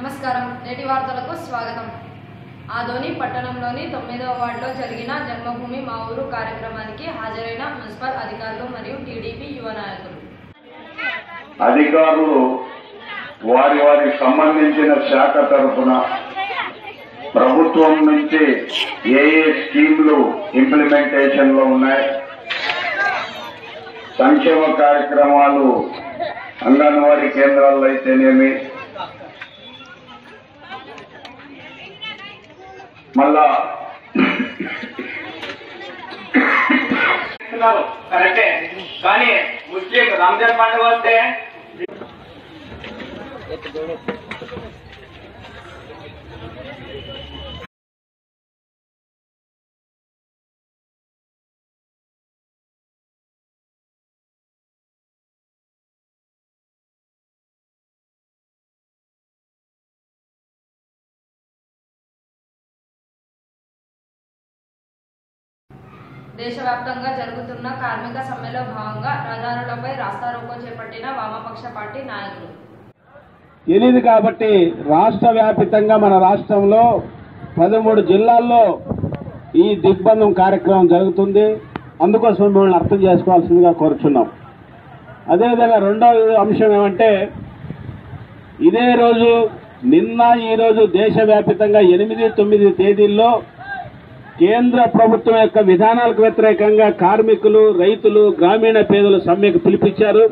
నమస్కారం. నేటి వార్తలకు స్వాగతం. ఆదోని పట్టణంలోని తొమ్మిదవ వార్డులో జరిగిన జన్మభూమి మా ఊరు కార్యక్రమానికి హాజరైన మున్సిపల్ అధికారులు మరియు టీడీపీ యువ నాయకులు. అధికారులు వారి వారికి సంబంధించిన శాఖ తరఫున ప్రభుత్వం నుంచి ఏ ఏ స్కీమ్లు ఇంప్లిమెంటేషన్లో ఉన్నాయి? సంక్షేమ కార్యక్రమాలు అంగన్వాడీ కేంద్రాల్లో అయితేనేమి? మళ్ళా కరెక్టే. కానీ ముస్లిం రంజాన్ పండుగ వస్తే దేశవ్యాప్తంగా జరుగుతున్న కార్మిక సమ్మెలో భాగంగా రహదారులపై రాస్తారోకో చేపట్టిన వామపక్ష పార్టీ నాయకులు. తెలియదు కాబట్టి రాష్ట్ర వ్యాపితంగా మన రాష్ట్రంలో పదమూడు జిల్లాల్లో ఈ దిగ్బంధం కార్యక్రమం జరుగుతుంది. అందుకోసం మిమ్మల్ని అర్థం చేసుకోవాల్సిందిగా కోరుచున్నాం. అదేవిధంగా రెండవ అంశం ఏమంటే ఇదే రోజు నిన్న ఈరోజు రోజు దేశవ్యాపితంగా ఎనిమిది తొమ్మిది తేదీల్లో కేంద్ర ప్రభుత్వం యొక్క విధానాలకు వ్యతిరేకంగా కార్మికులు రైతులు గ్రామీణ పేదలు సమ్మెకు పిలిపించారు.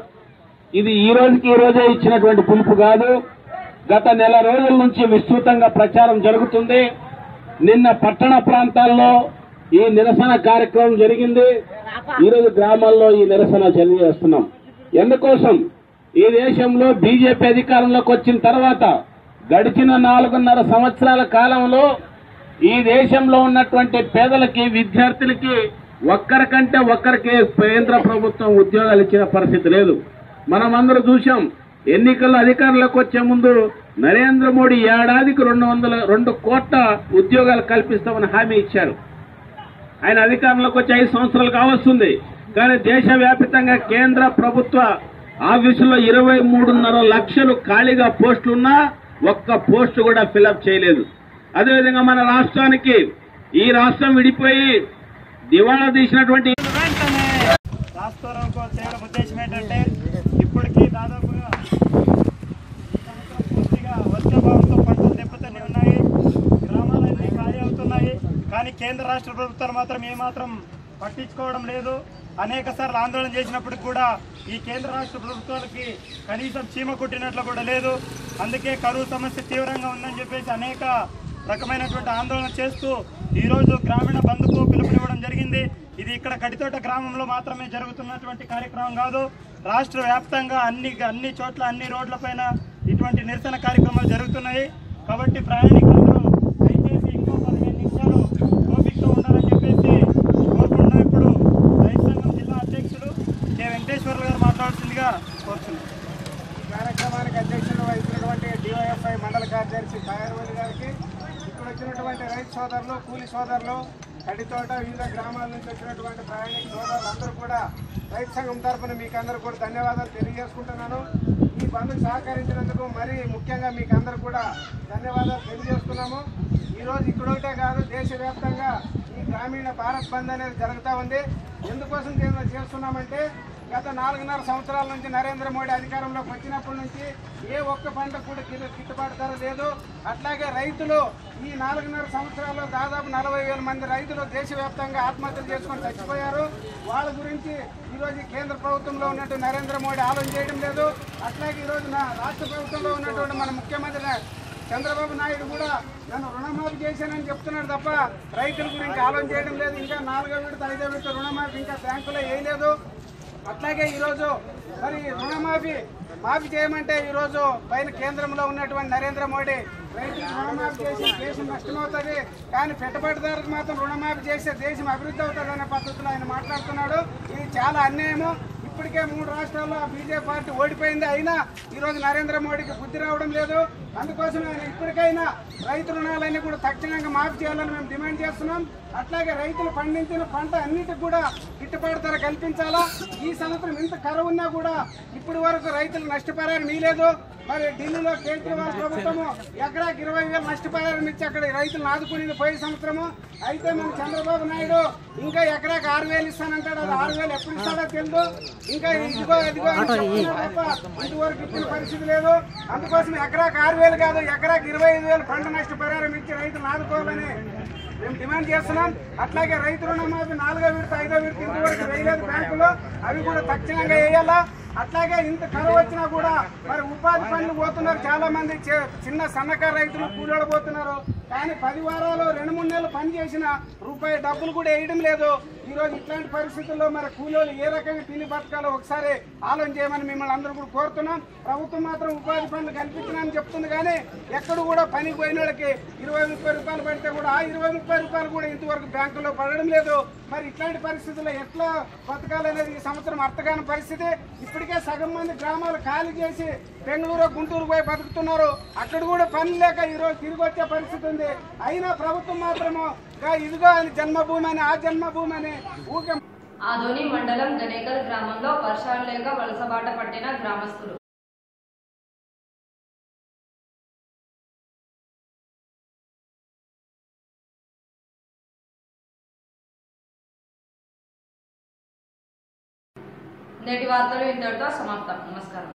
ఇది ఈ రోజుకి ఈ రోజే ఇచ్చినటువంటి పిలుపు కాదు. గత నెల రోజుల నుంచి విస్తృతంగా ప్రచారం జరుగుతుంది. నిన్న పట్టణ ప్రాంతాల్లో ఈ నిరసన కార్యక్రమం జరిగింది. ఈ రోజు గ్రామాల్లో ఈ నిరసన తెలియజేస్తున్నాం. ఎందుకోసం? ఈ దేశంలో బీజేపీ అధికారంలోకి వచ్చిన తర్వాత గడిచిన నాలుగున్నర సంవత్సరాల కాలంలో ఈ దేశంలో ఉన్నటువంటి పేదలకి విద్యార్థులకి ఒక్కరికంటే ఒక్కరికి కేంద్ర ప్రభుత్వం ఉద్యోగాలు ఇచ్చిన పరిస్థితి లేదు. మనమందరూ చూశాం ఎన్నికల్లో అధికారంలోకి వచ్చే ముందు నరేంద్ర మోడీ ఏడాదికి రెండు వందల రెండు కోట్ల ఉద్యోగాలు కల్పిస్తామని హామీ ఇచ్చారు. ఆయన అధికారంలోకి వచ్చి ఐదు సంవత్సరాలు కావస్తుంది. కానీ దేశవ్యాప్తంగా కేంద్ర ప్రభుత్వ ఆఫీసులో ఇరవై మూడున్నర లక్షలు ఖాళీగా పోస్టులున్నా ఒక్క పోస్టు కూడా ఫిలప్ చేయలేదు. అదేవిధంగా మన రాష్ట్రానికి ఈ రాష్ట్రం విడిపోయి దివాళా తీసినటువంటి రాష్ట్రం రాష్ట్రంలో చేయడం ఉద్దేశం ఏంటంటే ఇప్పటికీ దాదాపుగా ఈ సంవత్సరం పూర్తిగా వర్షభావంతో పంటలు దెబ్బతూనే ఉన్నాయి గ్రామాలన్నీ ఖాళీ అవుతున్నాయి. కానీ కేంద్ర రాష్ట్ర ప్రభుత్వాలు మాత్రం ఏమాత్రం పట్టించుకోవడం లేదు. అనేక సార్లు ఆందోళన చేసినప్పటికి కూడా ఈ కేంద్ర రాష్ట్ర ప్రభుత్వాలకి కనీసం చీమ కుట్టినట్లు కూడా లేదు. అందుకే కరువు సమస్య తీవ్రంగా ఉందని చెప్పేసి అనేక రకమైనటువంటి ఆందోళన చేస్తూ ఈరోజు గ్రామీణ బంధుకు పిలుపునివ్వడం జరిగింది. ఇది ఇక్కడ కడితోట గ్రామంలో మాత్రమే జరుగుతున్నటువంటి కార్యక్రమం కాదు. రాష్ట్ర వ్యాప్తంగా అన్ని అన్ని చోట్ల అన్ని రోడ్లపైన ఇటువంటి నిరసన కార్యక్రమాలు జరుగుతున్నాయి. కాబట్టి ప్రయాణికులందరూ దయచేసి ఇంకో పదిహేను నిమిషాలు ఓపికతో ఉండాలని చెప్పేసి కోరుకుంటున్నాం. ఇప్పుడు రైతు సంఘం జిల్లా అధ్యక్షుడు కె. వెంకటేశ్వర్లు గారు మాట్లాడుతుందిగా కోరుతున్నాం. కార్యక్రమానికి అధ్యక్షులు వహించినటువంటి డివైఎఫ్ఐ మండల కార్యదర్శి కాయరవల్లి గారికి వచ్చినటువంటి రైతు సోదరులు కూలి సోదరులు కడితోట వివిధ గ్రామాల నుంచి వచ్చినటువంటి ప్రయాణిక సోదరులు అందరూ కూడా రైతు సంఘం తరఫున మీకు అందరూ కూడా ధన్యవాదాలు తెలియజేసుకుంటున్నాను. ఈ బంధుకు సహకరించినందుకు మరీ ముఖ్యంగా మీకు అందరూ కూడా ధన్యవాదాలు తెలియజేస్తున్నాము. ఈరోజు ఇక్కడ ఒకటే కాదు దేశవ్యాప్తంగా ఈ గ్రామీణ భారత్ బంద్ అనేది జరుగుతూ ఉంది. ఎందుకోసం దీన్ని చేస్తున్నామంటే గత నాలుగున్నర సంవత్సరాల నుంచి నరేంద్ర మోడీ అధికారంలోకి వచ్చినప్పటి నుంచి ఏ ఒక్క పంట కూడా గిట్టుబాటు ధర లేదు. అట్లాగే రైతులు ఈ నాలుగున్నర సంవత్సరాల్లో దాదాపు నలభై వేల మంది రైతులు దేశవ్యాప్తంగా ఆత్మహత్యలు చేసుకొని చచ్చిపోయారు. వాళ్ళ గురించి ఈరోజు కేంద్ర ప్రభుత్వంలో ఉన్నట్టు నరేంద్ర మోడీ ఆలోచన చేయడం లేదు. అట్లాగే ఈరోజు నా రాష్ట్ర ప్రభుత్వంలో ఉన్నటువంటి మన ముఖ్యమంత్రి చంద్రబాబు నాయుడు కూడా నన్ను రుణమాఫీ చేశానని చెప్తున్నాడు తప్ప రైతుల గురించి ఆలోచన చేయడం లేదు. ఇంకా నాలుగో విడత ఐదో విడత రుణమాఫీ ఇంకా బ్యాంకులో వేయలేదు. అట్లాగే ఈరోజు మరి రుణమాఫీ మాఫీ చేయమంటే ఈరోజు పైన కేంద్రంలో ఉన్నటువంటి నరేంద్ర మోడీ రైతులకు రుణమాఫీ చేసి దేశం నష్టమవుతుంది. కానీ పెట్టుబడిదారులకు మాత్రం రుణమాఫీ చేస్తే దేశం అభివృద్ధి అవుతుంది అనే పద్ధతిలో ఆయన మాట్లాడుతున్నాడు. ఇది చాలా అన్యాయము. ఇప్పటికే మూడు రాష్ట్రాల్లో బీజేపీ పార్టీ ఓడిపోయింది. అయినా ఈరోజు నరేంద్ర మోడీకి బుద్ధి రావడం లేదు. అందుకోసం ఆయన ఇప్పటికైనా రైతు రుణాలన్నీ కూడా తక్షణంగా మాఫీ చేయాలని మేము డిమాండ్ చేస్తున్నాం. అట్లాగే రైతులు పండించిన పంట అన్నిటికి కూడా గిట్టుబాటు ధర కల్పించాలా? ఈ సంవత్సరం ఇంత కరువు ఉన్నా కూడా ఇప్పటి వరకు రైతులు నష్టపరాన్ని మీలేదు మరి ఢిల్లీలో కేజ్రీవాల్ ప్రభుత్వము ఎకరాకి ఇరవై వేలు నష్టపరిహారం ఇచ్చి అక్కడ రైతులను ఆదుకునేది పోయే సంవత్సరము. అయితే మన చంద్రబాబు నాయుడు ఇంకా ఎకరాకి ఆరు వేలు ఇస్తానంటాడు. అది ఆరు వేలు ఎప్పుడు ఇస్తాడో తెలియదు ఇంకా ఇదిగో ఇదిగో తప్ప ఇంతవరకు ఇచ్చిన పరిస్థితి లేదు. అందుకోసం ఎకరాకి ఆరు వేలు కాదు ఎకరాకి ఇరవై ఐదు వేలు పంట నష్టపరిహారం ఇచ్చి రైతులు ఆదుకోవాలని మేము డిమాండ్ చేస్తున్నాం. అట్లాగే రైతు రుణమాఫీ నాలుగో విడత ఐదో విడత ఇంతవరకు వేయలేదు బ్యాంకులో. అవి కూడా తక్షణంగా వేయాలా? అట్లాగే ఇంత కరువు వచ్చినా కూడా మరి ఉపాధి పనులు పోతున్నారు చాలా మంది చి- చిన్న సన్నకారు రైతులు కూలోడబోతున్నారు. కానీ పది వారాలు రెండు మూడు నెలలు పని చేసిన రూపాయి డబ్బులు కూడా వేయడం లేదు. ఈరోజు ఇట్లాంటి పరిస్థితుల్లో మరి కూలీలు ఏ రకంగా తిని బతకాలో ఒకసారి ఆలోచన చేయమని మిమ్మల్ని అందరూ కూడా కోరుతున్నాం. ప్రభుత్వం మాత్రం ఉపాధి పనులు కల్పించడానికి చెప్తుంది కానీ ఎక్కడ కూడా పనికి పోయిన వాళ్ళకి ఇరవై ముప్పై రూపాయలు పడితే కూడా ఆ ఇరవై ముప్పై రూపాయలు కూడా ఇంతవరకు బ్యాంకులో పడడం లేదు. మరి ఇట్లాంటి పరిస్థితుల్లో ఎట్లా బతకాలనేది ఈ సంవత్సరం అర్థకాని పరిస్థితి. ఇప్పటికే సగం మంది గ్రామాలు ఖాళీ చేసి బెంగళూరు గుంటూరు పోయి బతుకుతున్నారు. అక్కడ కూడా పని లేక ఈరోజు తిరిగి వచ్చే పరిస్థితి ఉంది. అయినా ప్రభుత్వం మాత్రము ఇదిగో అని జన్మభూమి అని ఆ జన్మభూమి అని ఊకే ఆదోని మండలం గనేకల్ గ్రామంలో వర్షాలు లేక వలసబాట పట్టిన గ్రామస్తులు. నేటి వార్తలు ఇంతటితో సమాప్తం. నమస్కారం.